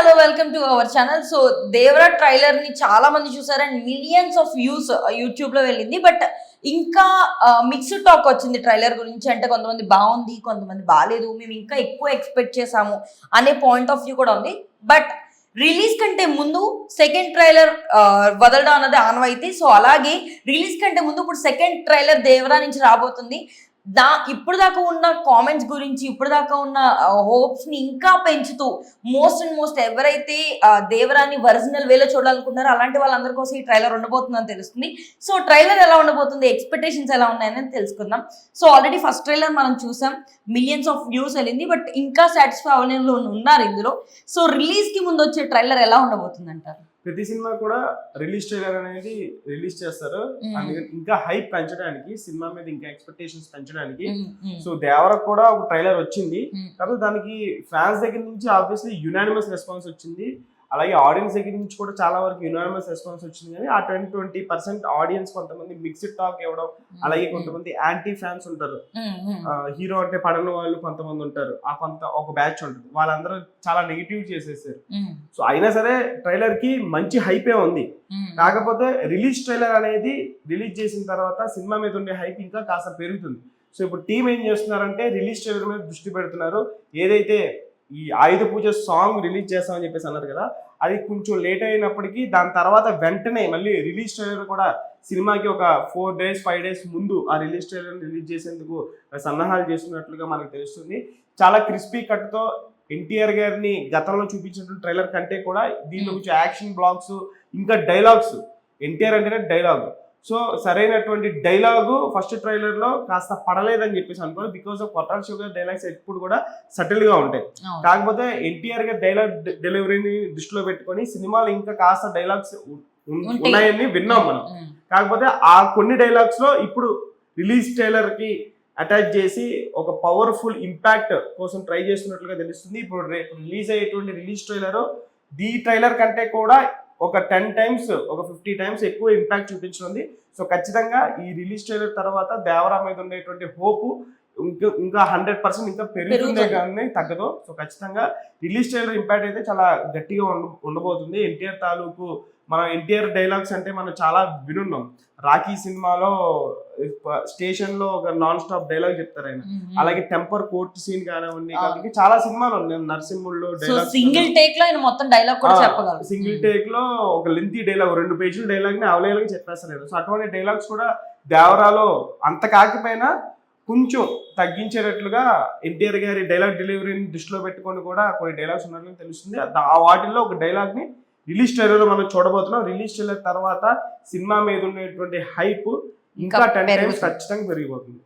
Hello welcome to our channel. So Devara ట్రైలర్ని చాలా మంది చూసారు అండ్ మిలియన్స్ ఆఫ్ వ్యూస్ యూట్యూబ్లో వెళ్ళింది. బట్ ఇంకా మిక్స్డ్ టాక్ వచ్చింది ట్రైలర్ గురించి. అంటే కొంతమంది బాగుంది కొంతమంది బాగాలేదు మేము ఇంకా ఎక్కువ ఎక్స్పెక్ట్ చేసాము అనే పాయింట్ ఆఫ్ వ్యూ కూడా ఉంది. బట్ రిలీజ్ కంటే ముందు సెకండ్ ట్రైలర్ వదలడం అన్నది ఆనవాయితీ. సో అలాగే రిలీజ్ కంటే ముందు ఇప్పుడు సెకండ్ ట్రైలర్ దేవరా నుంచి రాబోతుంది. దా ఇప్పుడు దాకా ఉన్న కామెంట్స్ గురించి ఇప్పుడు దాకా ఉన్న హోప్స్ని ఇంకా పెంచుతూ మోస్ట్ అండ్ మోస్ట్ ఎవరైతే దేవరాని ఒరిజినల్ వేలో చూడాలనుకుంటున్నారో అలాంటి వాళ్ళందరి కోసం ఈ ట్రైలర్ ఉండబోతుందని తెలుస్తుంది. సో ట్రైలర్ ఎలా ఉండబోతుంది ఎక్స్పెక్టేషన్స్ ఎలా ఉన్నాయని తెలుసుకుందాం. సో ఆల్రెడీ ఫస్ట్ ట్రైలర్ మనం చూసాం మిలియన్స్ ఆఫ్ వ్యూస్ వెళ్ళింది బట్ ఇంకా సాటిస్ఫై అవ్వని ఉన్నారు ఇందులో. సో రిలీజ్కి ముందు వచ్చే ట్రైలర్ ఎలా ఉండబోతుంది అంటారు ప్రతి సినిమా కూడా రిలీజ్ ట్రైలర్ అనేది రిలీజ్ చేస్తారు. ఇంకా హైప్ పెంచడానికి సినిమా మీద ఇంకా ఎక్స్పెక్టేషన్స్ పెంచడానికి సో దేవరకు కూడా ఒక ట్రైలర్ వచ్చింది. కాకపోతే దానికి ఫ్యాన్స్ దగ్గర నుంచి ఆబ్వియస్లీ యునానిమస్ రెస్పాన్స్ వచ్చింది. అలాగే ఆడియన్స్ దగ్గర నుంచి కూడా చాలా వరకు యునానిమస్ రెస్పాన్స్ వచ్చింది కానీ ఆ ట్వంటీ ట్వంటీ పర్సెంట్ ఆడియన్స్ కొంతమంది మిక్స్డ్ టాక్ ఇవ్వడం అలాగే కొంతమంది యాంటీ ఫ్యాన్స్ ఉంటారు. హీరో అంటే పడని వాళ్ళు కొంతమంది ఉంటారు. ఆ కొంత ఒక బ్యాచ్ ఉంటుంది. వాళ్ళందరూ చాలా నెగిటివ్ చేసేసారు. సో అయినా సరే ట్రైలర్కి మంచి హైపే ఉంది. కాకపోతే రిలీజ్ ట్రైలర్ అనేది రిలీజ్ చేసిన తర్వాత సినిమా మీద ఉండే హైప్ ఇంకా కాస్త పెరుగుతుంది. సో ఇప్పుడు టీం ఏం చేస్తున్నారంటే రిలీజ్ ట్రైలర్ మీద దృష్టి పెడుతున్నారు. ఏదైతే ఈ ఆయుధ పూజ సాంగ్ రిలీజ్ చేస్తామని చెప్పేసి అన్నారు కదా అది కొంచెం లేట్ అయినప్పటికీ దాని తర్వాత వెంటనే మళ్ళీ రిలీజ్ ట్రైలర్ కూడా సినిమాకి ఒక ఫోర్ డేస్ ఫైవ్ డేస్ ముందు ఆ రిలీజ్ ట్రైలర్ రిలీజ్ చేసేందుకు సన్నాహాలు చేస్తున్నట్లుగా మనకు తెలుస్తుంది. చాలా క్రిస్పీ కట్తో ఎన్టీఆర్ గారిని గతంలో చూపించిన ట్రైలర్ కంటే కూడా దీనిలో కొంచెం యాక్షన్ బ్లాగ్స్ ఇంకా డైలాగ్స్ ఎన్టీఆర్ అంటేనే డైలాగ్. సో సరైనటువంటి డైలాగు ఫస్ట్ ట్రైలర్లో కాస్త పడలేదని చెప్పేసి అనుకోవాలి బికాస్ ఆఫ్ కొట్టాల షుగర్ డైలాగ్స్ ఎప్పుడు కూడా సటిల్గా ఉంటాయి. కాకపోతే ఎన్టీఆర్ గారి డైలాగ్ డెలివరీని దృష్టిలో పెట్టుకొని సినిమాలో ఇంకా కాస్త డైలాగ్స్. ఉన్నాయని విన్నాం మనం. కాకపోతే ఆ కొన్ని డైలాగ్స్లో ఇప్పుడు రిలీజ్ ట్రైలర్కి అటాచ్ చేసి ఒక పవర్ఫుల్ ఇంపాక్ట్ కోసం ట్రై చేస్తున్నట్లుగా తెలుస్తుంది. ఇప్పుడు రేపు రిలీజ్ అయ్యేటువంటి రిలీజ్ ట్రైలర్ దీ ట్రైలర్ కంటే కూడా ఒక టెన్ టైమ్స్ ఒక ఫిఫ్టీ టైమ్స్ ఎక్కువ ఇంపాక్ట్ చూపించనుంది సో ఖచ్చితంగా ఈ రిలీజ్ ట్రైలర్ తర్వాత దేవరా మీద ఉండేటువంటి హోపు ఇంకా ఇంకా హండ్రెడ్ పర్సెంట్ ఇంకా పెరుగుతుందే. కానీ తగ్గదు. సో ఖచ్చితంగా రిలీజ్ ట్రైలర్ ఇంపాక్ట్ అయితే చాలా గట్టిగా ఉండ- ఉండబోతుంది. ఎన్టీఆర్ తాలూకు మనం ఎన్టీఆర్ డైలాగ్స్ అంటే మనం చాలా వినున్నాం. రాఖీ సినిమాలో స్టేషన్లో ఒక నాన్ స్టాప్ డైలాగ్ చెప్తారు ఆయన. అలాగే టెంపర్ కోర్ట్ సీన్ కానివ్వండి. కాబట్టి చాలా సినిమాలు ఉన్నాయి. నరసింహుల్లో సింగిల్ టేక్లో ఆయన మొత్తం డైలాగ్ కూడా చెప్పగలరు. సింగిల్ టేక్లో ఒక లెంతీ డైలాగ్ రెండు పేజీల డైలాగ్ని అవలేలుగా చెప్పేస్తలేదు. సో అటువంటి డైలాగ్స్ కూడా దేవరాలో అంత కాకపోయినా కొంచెం తగ్గించేటట్లుగా ఎన్టీఆర్ గారి డైలాగ్ డెలివరీని దృష్టిలో పెట్టుకొని కూడా కొన్ని డైలాగ్స్ ఉన్నట్లు తెలుస్తుంది. ఆ వాటిల్లో ఒక డైలాగ్ని రిలీజ్ ట్రైలర్ మనం చూడబోతున్నాం. రిలీజ్ ట్రైలర్ తర్వాత సినిమా మీద ఉండేటువంటి హైప్ ఇంకా టెన్ టైమ్స్. ఖచ్చితంగా పెరిగిపోతుంది.